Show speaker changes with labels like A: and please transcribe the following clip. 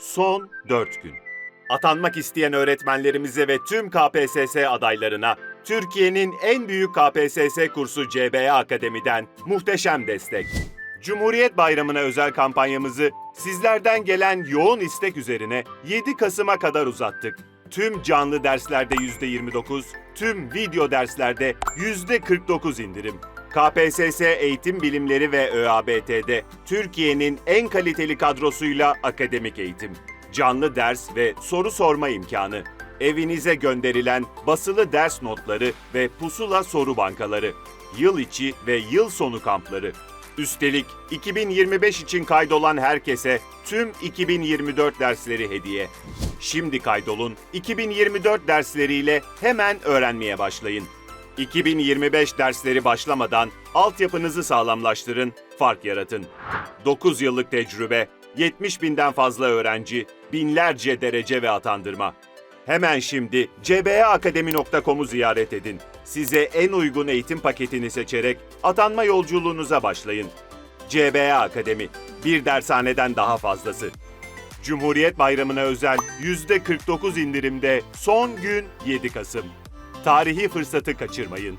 A: Son 4 gün. Atanmak isteyen öğretmenlerimize ve tüm KPSS adaylarına Türkiye'nin en büyük KPSS kursu CBA Akademi'den muhteşem destek. Cumhuriyet Bayramı'na özel kampanyamızı sizlerden gelen yoğun istek üzerine 7 Kasım'a kadar uzattık. Tüm canlı derslerde %29, tüm video derslerde %49 indirim. KPSS Eğitim Bilimleri ve ÖABT'de Türkiye'nin en kaliteli kadrosuyla akademik eğitim, canlı ders ve soru sorma imkanı, evinize gönderilen basılı ders notları ve pusula soru bankaları, yıl içi ve yıl sonu kampları. Üstelik 2025 için kaydolan herkese tüm 2024 dersleri hediye. Şimdi kaydolun, 2024 dersleriyle hemen öğrenmeye başlayın. 2025 dersleri başlamadan altyapınızı sağlamlaştırın, fark yaratın. 9 yıllık tecrübe, 70 binden fazla öğrenci, binlerce derece ve atandırma. Hemen şimdi cbaakademi.com'u ziyaret edin. Size en uygun eğitim paketini seçerek atanma yolculuğunuza başlayın. CBA Akademi, bir dershaneden daha fazlası. Cumhuriyet Bayramı'na özel %49 indirimde son gün 7 Kasım. Tarihi fırsatı kaçırmayın.